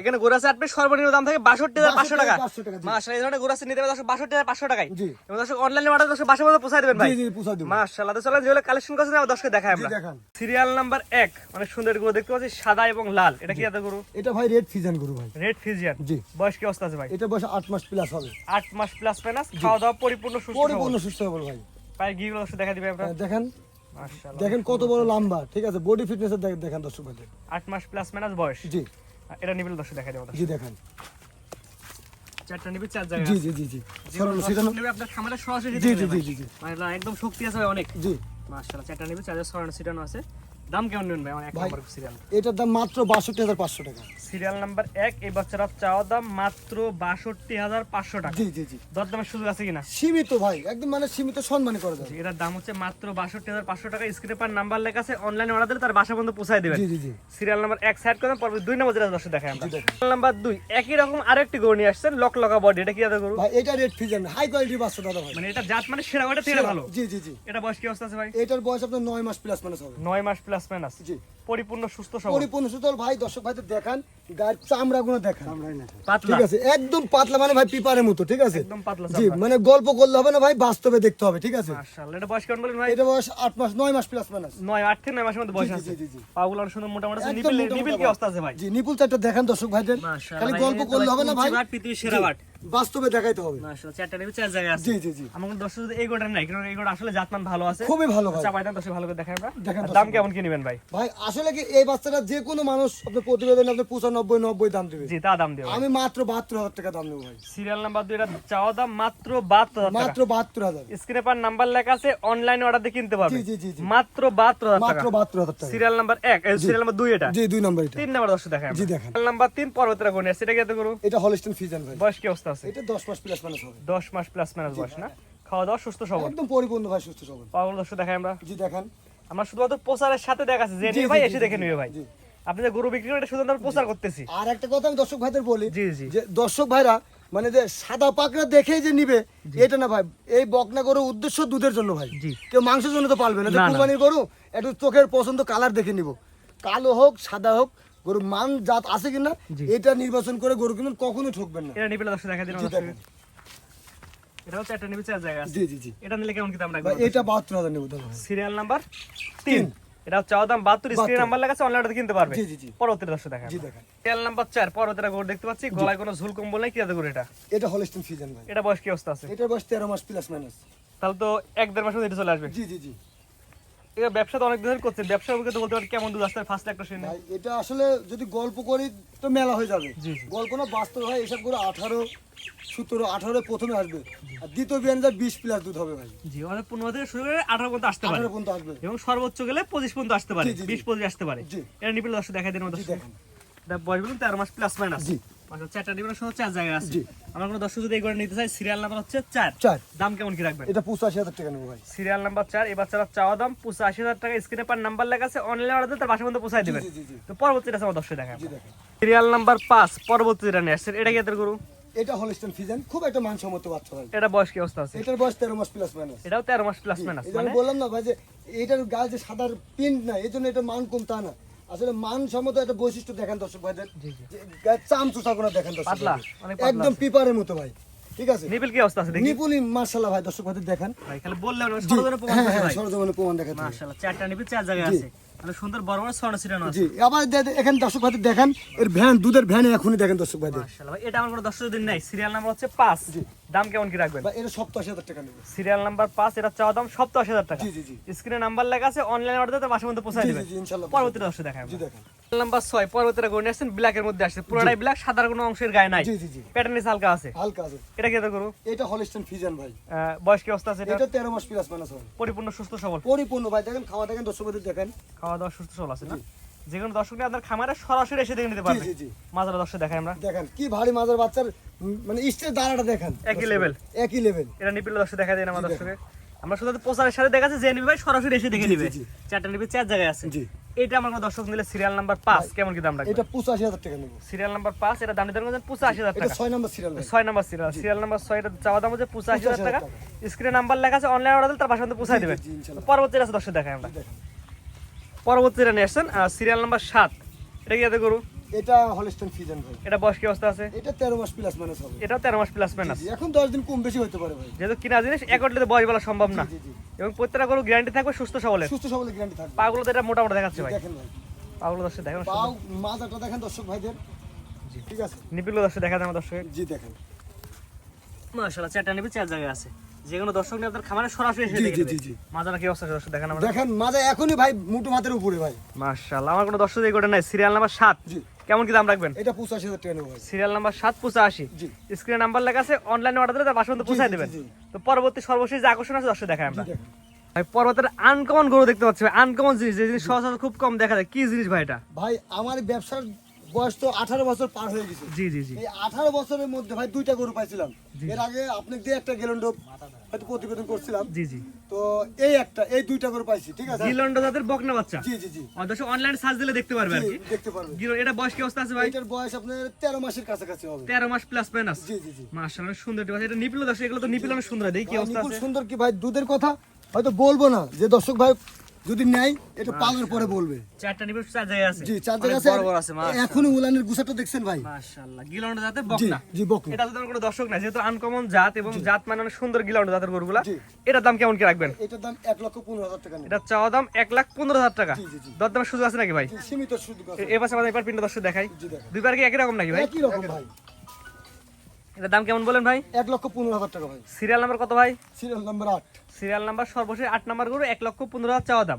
এখানে গরু আছে আট পিস সর্বনিম্ন দাম থাকে বাষট্টি হাজার পাঁচশো টাকা। 62,500 টাকা, জি। মাসাল এই ধরনের গরু আছে নিতে পারে বাষট্টি হাজার পাঁচশো টাকায়। এবং দর্শক অনলাইনে অর্ডার দর্শক বাসার মধ্যে পৌঁছায় দেবেন ভাই। জি জি পুষা দেবো। মাশাআল্লাহ তো চলেন যেগুলো কালেকশন করছেন আবার দর্শকে আমরা। সিরিয়াল নাম্বার এক অনেক সুন্দর গরু দেখতে পাচ্ছি সাদা এবং লাল। এটা কি এত গরু? এটা ভাই রেড ফিজান গরু ভাই। রেড ফিজিয়ান জি। বয়স কি অবস্থা আছে ভাই? এটা বয়স আট মাস প্লাস হবে। আট মাস প্লাস মাইনাস খাওয়া দাওয়া পরিপূর্ণ সুস্থ পরিপূর্ণ সুস্থ হবে ভাই। পায়ে গিয়ে দর্শক দেখা দিবে আমরা হ্যাঁ, দেখেন। দেখেন কত বড় লম্বা ঠিক আছে? বডি ফিটনেস দেখেন দর্শক ভাই। আট মাস প্লাস মাইনাস বয়স? জি। এটা নিবিল দর্শক দেখা দিবে জি দেখেন। চারটা নিবি চার জায়গা জি জি জি জি। সরানো সেটানো নিবে আপনার খামারে সরাসরি জি জি জি জি জি। একদম শক্তি আছে অনেক। জি। মাশাআল্লাহ চারটা নিবি চার্জার সরানো সিটানো আছে। দাম কেমন নেবেন ভাই? আমার এক। নম্বর সিরিয়াল এটার দাম মাত্র বাষট্টি হাজার পাঁচশো টাকা। সিরিয়াল নাম্বার এক এই বাচ্চারা চাওয়া দাম মাত্র বাষট্টি হাজার পাঁচশো টাকা। জি জি জি। দরদামের সুযোগ আছে কিনা? সীমিত ভাই একদম মানে সীমিত সম্মানই করা যাবে। এটার দাম হচ্ছে মাত্র বাষট্টি হাজার পাঁচশো টাকা। স্ক্রিনে পার নাম্বার লেখা আছে অনলাইনে অর্ডার দিলে তার বাসা পর্যন্ত পৌঁছায় দেবেন। জি জি জি। সিরিয়াল নাম্বার এক সাইড করেন পরবর্তী দুই নম্বর যেটা দর্শক দেখায় আমরা। সিরিয়াল নাম্বার দুই একই রকম আরেকটি গরু নিয়ে আসছেন লক লগা বডি এটা কি আদা গরু? ভাই এটা রেড ফিজান হাই কোয়ালিটির বাচ্চা দাদা ভাই। মানে এটা জাত মানে সেরা ওটা থেকে ভালো। জি জি জি। এটা বয়স কি অবস্থা আছে ভাই? এটার বয়স আপনার নয় মাস প্লাস মাইনাস হবে নয় মাস প্লাস মাইনাস জি। পরিপূর্ণ সুস্থ সবল। পরিপূর্ণ সুতল ভাই দর্শক ভাইদের দেখান গায়ের চামড়া গুলো দেখান। পাতলা। ঠিক আছে একদম পাতলা মানে ভাই পিপারের মতো ঠিক আছে? একদম পাতলা জি মানে গল্প করলে হবে না ভাই বাস্তবে দেখতে হবে ঠিক আছে? মাশাআল্লাহ এটা বয়স কেমন বলেন ভাই? এটা বয়স আট মাস নয় মাস প্লাস মাইনাস নয় আট থেকে নয় মাসের মধ্যে বয়স জি, জি, আছে। জি, জি। পাগুলো অনেক সুন্দর মোটামুটি আছে। নিপিল নিপিল কি অবস্থা আছে ভাই? জি নিপুল চারটা দেখান দর্শক ভাইদের। খালি গল্প করলে হবে না ভাই? পৃথিবীর সেরা বাট। বাস্তবে দেখাইতে হবে। মাশাআল্লাহ চারটা নিবি চার জায়গায় আছে। জি জি জি। আমার দর্শক যদি এই গোটা নাই কারণ এই গোটা আসলে জাতমান ভালো আছে। খুবই ভালো ভাই। চাপাই দাম দর্শক ভালো করে দেখাই আমরা। দেখান দাম কেমন কি নেবেন ভাই? ভাই আসলে কি এই বাচ্চাটা যে কোনো মানুষ আপনার প্রতিবেদনে আপনার পঁচানব্বই নব্বই দাম দেবে। জি তা দাম দিও আমি মাত্র বাহাত্তর হাজার টাকা দাম নেব ভাই। সিরিয়াল নাম্বার দুই এটা চাওয়া দাম মাত্র বাহাত্তর মাত্র বাহাত্তর হাজার। স্ক্রিনে পার নাম্বার লেখা আছে অনলাইনে অর্ডার দিয়ে কিনতে পারবে জি, জি, জি। মাত্র বাহাত্তর হাজার মাত্র বাহাত্তর হাজার টাকা। সিরিয়াল নাম্বার এক সিরিয়াল নাম্বার দুই এটা। জি দুই নম্বর এটা। তিন নাম্বার দর্শক দেখাই জি, দেখান। নাম্বার তিন পর্বতের কোন সেটা কি এত করু এটা হলস্টেন ফিজান ভাই। বয়স কি অবস্থা? আছে। এটা দশ মাস প্লাস মাইনাস হবে। দশ মাস প্লাস মাইনাস বয়স না? খাওয়া দাওয়া সুস্থ সবল? একদম পরিপূর্ণ ভাই সুস্থ সবল। পাগল দর্শক দেখাই আমরা। জি দেখান। আমরা শুধুমাত্র প্রচারের সাথে দেখাচ্ছি। যে জি, নিয়ে ভাই এসে দেখে নিবে ভাই। আপনি যে গরু বিক্রি করে এটা প্রচার করতেছি। আর একটা কথা আমি দর্শক ভাইদের বলি জি, জি। যে দর্শক ভাইরা মানে যে সাদা পাকড়া দেখেই যে নিবে এটা না ভাই এই বকনা গরু উদ্দেশ্য দুধের জন্য ভাই। কেউ মাংসের জন্য তো পালবে না। কুরবানির গরু একটু চোখের পছন্দ কালার দেখে নিব। কালো হোক সাদা হোক গরু মান জাত আছে কিনা এটা নির্বাচন করে গরু কিনুন কখনোই ঠকবেন না। এটা নিবে দর্শক দেখা দিন। এটা হচ্ছে একটা নিবে চার জায়গা আছে। জি জি জি। এটা নিলে কেমন কি দাম রাখবেন? এটা বাহাত্তর হাজার নেব দাদা সিরিয়াল নাম্বার তিন। এটা হচ্ছে চাওয়া দাম বাহাত্তর স্ক্রিন নাম্বার লেখা আছে অনলাইনে কিনতে পারবে। জি, জি, জি। পরবর্তী দর্শক দেখা জি দেখেন। সিরিয়াল নাম্বার চার পরবর্তী গরু দেখতে পাচ্ছি গলায় কোনো ঝুল কম্বল নেই কি আছে গরু এটা? এটা হলস্টেন ফিজান ভাই। এটা বয়স কি অবস্থা আছে? এটা বয়স তেরো মাস প্লাস মাইনাস তাহলে তো এক দেড় মাসের মধ্যে এটা চলে আসবে। জি জি জি। এটা ব্যবসা তো অনেক ধরে করছেন ব্যবসা অভিজ্ঞতা বলতে পারেন কেমন ফার্স্ট একটা শুনে এটা আসলে যদি গল্প করি তো মেলা হয়ে যাবে। গল্প না বাস্তব হয় এসব করে আঠারো সতেরো আঠারো প্রথমে আসবে। আর দ্বিতীয় বিয়ান যা বিশ প্লাস দুধ হবে ভাই। জি অনেক পনেরো থেকে শুরু করে আঠারো পর্যন্ত আসতে পারে। আঠারো পর্যন্ত আসবে। এবং সর্বোচ্চ গেলে পঁচিশ পর্যন্ত আসতে পারে। বিশ পঁচিশ আসতে পারে। এটা নিপিল দর্শক দেখা দিন এটা বয়স বলুন তেরো মাস প্লাস মাইনাস জি। চারটা নিপিল সহ চার জায়গায় আছে। আমার কোনো দর্শক যদি এই করে নিতে চাই সিরিয়াল নাম্বার হচ্ছে চার। চার। দাম কেমন কি রাখবেন? এটা পঁচাশি হাজার টাকা নেব ভাই। সিরিয়াল নাম্বার চার এবার চারা চাওয়া দাম পঁচাশি হাজার টাকা স্ক্রিনে পার নাম্বার লেখা আছে অনলাইন অর্ডার তার বাসা পর্যন্ত পৌঁছায় দিবেন। জি জি জি। তো পরবর্তীটা আমার দর্শক দেখা সিরিয়াল নাম্বার পাঁচ পরবর্তী নিয়ে আসছেন। এটা কি এদের গরু? এটা হলস্টেন ফিজান খুব একটা মানসম্মত বাচ্চা ভাই। এটা বয়স কি অবস্থা আছে? এটার বয়স তেরো মাস প্লাস মাইনাস এটাও তেরো মাস প্লাস মাইনাস মানে? বললাম না ভাই যে এটার গায়ে যে সাদার প্রিন্ট না এই জন্য এটা মান কম তা না। আসলে মানসম্মত একটা বৈশিষ্ট্য দেখেন দর্শক ভাইদের। চামচু ছাগল চাম চুষা করে দেখেন দর্শক পাতলা, একদম। পিপারের মতো ভাই। ঠিক আছে? নিপিল কি অবস্থা আছে দেখি? নিপুলি মার্শাল্লাহ ভাই দর্শক ভাইদের দেখেন। ভাই খালি বললে হবে না, সরজনে প্রমাণ হ্যাঁ হ্যাঁ দেখাতে হবে। মাশাআল্লাহ চারটা নিপুল চার জায়গায় আছে। সুন্দর বড় বড় স্বর্ণ ছিটানো জি আবার দে- দে- এখানে দর্শক ভাইদের দেখেন এর ভ্যান দুধের ভ্যান এখনই দেখেন দর্শক ভাই এটা আমার কোনো দর্শক দিন নাই সিরিয়াল নাম্বার হচ্ছে পাঁচ। দাম কেমন কি রাখবেন? এটা হাজার টাকা নেবে। সিরিয়াল নাম্বার পাঁচ এটা চাওয়া দাম সপ্তাহ হাজার টাকা। জি জি জি। স্ক্রিনে নাম্বার লেখা আছে অনলাইন অর্ডার বাসার মধ্যে পরবর্তী দর্শক জি দেখেন নাম্বার ছয় পরবর্তীটা গড়ে আসছেন ব্ল্যাকের মধ্যে আসছে পুরোটাই ব্ল্যাক সাদার কোনো অংশের গায়ে নাই। জি জি জি। হালকা আছে। হালকা আছে। এটা করু এটা হলস্টেন ফিজান ভাই। বয়স কি অবস্থা আছে এটা এটা তেরো মাস প্লাস মাইনাস হবে। পরিপূর্ণ সুস্থ সবল? পরিপূর্ণ ভাই দেখেন খাওয়া দেখেন দেখেন। খাওয়া দাওয়া সুস্থ সবল আছে না? যে কোনো দর্শক নিয়ে আপনার খামারে সরাসরি এসে দেখে নিতে পারবে জি জি মাজারা দর্শক দেখাই আমরা। দেখেন কি ভারী মাজার বাচ্চার মানে স্টেজ দাঁড়াটা দেখেন। একই level। একই লেভেল এটা নিপিল দর্শক দেখা যায় না আমার দর্শকে। আমরা শুধু প্রচারের সাথে দেখাচ্ছি যে নিবি ভাই সরাসরি এসে দেখে নিবে। চারটা নিবি চার জায়গায় আছে। জি। এটা আমার কোনো দর্শক নিলে সিরিয়াল নাম্বার পাঁচ কেমন কি দাম রাখবে এটা পঁচাশি হাজার টাকা নেব। সিরিয়াল নাম্বার পাঁচ এটা দাম নিতে পারবেন পঁচাশি হাজার টাকা। ছয় নম্বর সিরিয়াল ছয় নাম্বার সিরিয়াল সিরিয়াল নাম্বার ছয় এটা চাওয়া দাম হচ্ছে পঁচাশি হাজার টাকা। স্ক্রিনে নাম্বার লেখা আছে অনলাইন অর্ডার দিলে তার পাশে পৌঁছাই জি, দেবেন। পরবর্তী আছে দর্শক দেখাই আমরা। পরবর্তীটা নিয়ে আসছেন সিরিয়াল নাম্বার সাত। এটা কি এতে গরু এটা হলস্টেন ফিজন ভাই। এটা বয়স কি অবস্থা আছে? এটা তেরো মাস প্লাস মাইনাস হবে। এটাও তেরো মাস প্লাস মাইনাস এখন দশ দিন কম বেশি হতে পারে ভাই। যেহেতু কিনা জিনিস এক বয়স বলা সম্ভব না। এবং প্রত্যেকটা গরু গ্যারান্টি থাকবে সুস্থ সুস্থ সবলে গ্যারান্টি থাকবে। পাগুলো তো এটা মোটামুটি দেখাচ্ছে ভাই। দেখেন ভাই। পাগুলো দর্শক দেখেন। পাও মাজাটা দেখেন দর্শক ভাইদের। ঠিক আছে। দর্শক দেখা যায় দর্শক জি দেখেন। মাশাআল্লাহ চারটা নিবি চার জায়গায় আছে। যে কোনো দর্শক নিয়ে আপনার খামারে সরাসরি এসে দেখে জি, নেবে। কি অবস্থা দর্শক দেখেন আমরা দেখেন মাজা এখনই ভাই মুটু মাথার উপরে ভাই। মাশাআল্লাহ আমার কোনো দর্শক এই গোটা নাই সিরিয়াল নাম্বার সাত। জি। কেমন কি দাম রাখবেন? এটা পঁচাশি হাজার টাকা নেব ভাই। সিরিয়াল নাম্বার সাত পঁচাশি। জি। স্ক্রিনে নাম্বার লেখা আছে অনলাইনে অর্ডার দিলে তার বাসা পর্যন্ত পৌঁছায় জি, দেবেন। তো পরবর্তী সর্বশেষ যে আকর্ষণ আছে দর্শক দেখায় আমরা। ভাই পর্বতের আনকমন গরু দেখতে পাচ্ছি আনকমন জিনিস যে জিনিস সহজ খুব কম দেখা যায়। কি জিনিস ভাই এটা? ভাই আমার ব্যবসার বয়স তো আঠারো বছর পার হয়ে গেছে। জি জি জি। এই আঠারো বছরের মধ্যে ভাই দুইটা গরু পাইছিলাম। এর আগে আপনি দিয়ে একটা গেলন্ড হয়তো প্রতিবেদন করছিলাম। জি জি। তো এই একটা এই দুইটা গরু পাইছি ঠিক আছে? গিলন্ড জাতের বকনা বাচ্চা। জি জি জি। দর্শক অনলাইন সার্চ দিলে দেখতে পারবে আর কি। দেখতে পারবেন গিলন্ড এটা বয়স কি অবস্থা আছে ভাই? এটার বয়স আপনার তেরো মাসের কাছাকাছি হবে। তেরো মাস প্লাস মাইনাস জি জি জি। মাশাআল্লাহ সুন্দর বাচ্চা। এটা নিপিল দর্শক এগুলো তো নিপিল সুন্দর। দেখি কি অবস্থা আছে। সুন্দর কি ভাই? দুধের কথা হয়তো বলব না। যে দর্শক ভাই যদি নেয় এটা পালার পরে বলবে। চারটা নিপিল চার জায়গায় আছে। জি চার জায়গা আছে বড় বড় আছে মাশাআল্লাহ। এখনই উলানের গুছাটা দেখছেন ভাই? মাশাআল্লাহ। গিলন্ড জাতের জি বকনা জি বকু এটা তো কোনো দর্শক নাই যেহেতু আনকমন জাত এবং জাত মানে অনেক সুন্দর গিলন্ড জাতের গরুগুলা। এটার দাম কেমন কি রাখবেন? এটার দাম এক লক্ষ পনেরো হাজার টাকা এটা চাওয়া দাম এক লাখ পনেরো হাজার টাকা। দর সুযোগ আছে নাকি ভাই? সীমিত সুযোগ আছে। পাশে আমাদের এবার পিন্ড দর্শক দেখাই। জি দেখেন কি একই রকম নাকি ভাই? একই রকম ভাই। এটার দাম কেমন বলেন ভাই? এক লক্ষ পনেরো হাজার টাকা ভাই। সিরিয়াল নাম্বার কত ভাই? সিরিয়াল নাম্বার আট। সিরিয়াল নাম্বার সর্বশেষ আট নাম্বার গরু এক লক্ষ পনেরো হাজার চাওয়া দাম।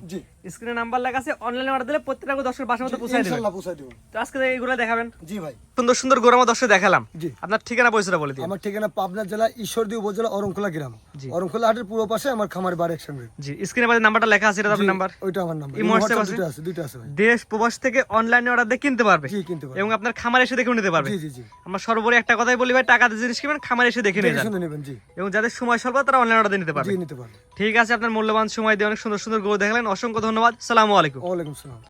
স্ক্রিনে নাম্বার লেখা আছে অনলাইনে অর্ডার দিলে প্রত্যেকটা দর্শক বাসার মধ্যে পৌঁছায় দেবেন দেবো। তো আজকে এইগুলো দেখাবেন জি ভাই। সুন্দর সুন্দর গরু আমার দর্শক দেখালাম। জি। আপনার ঠিকানা পরিচয়টা বলে দিন। আমার ঠিকানা পাবনা জেলা ঈশ্বরদী উপজেলা অরংখোলা গ্রাম। অরংখোলা হাটের পূর্ব পাশে আমার খামার বাড়ি একসঙ্গে জি স্ক্রিনে আমাদের নাম্বারটা লেখা আছে এটা আপনার নাম্বার ওইটা আমার নাম্বার এই আছে? দুটো আছে দুটো আছে ভাই। দেশ প্রবাস থেকে অনলাইনে অর্ডার দিয়ে কিনতে পারবে। জি কিনতে পারবেন এবং আপনার খামার এসে দেখে নিতে পারবে। জি জি জি। আমরা সর্বোপরি একটা কথাই বলি ভাই টাকা দিয়ে জিনিস কিনবেন খামার এসে দেখে নিয়ে যান। নেবেন জি। এবং যাদের সময় স্বল্প তারা অনলাইন অর্ডার দিয়ে নিতে পারবে। জি নিতে পারবেন ঠিক আছে আপনার মূল্যবান সময় দিয়ে অনেক সুন্দর সুন্দর গরু দেখালেন। অসংখ্য ধন্যবাদ। সালামু আলাইকুম। ওয়ালাইকুম সালাম।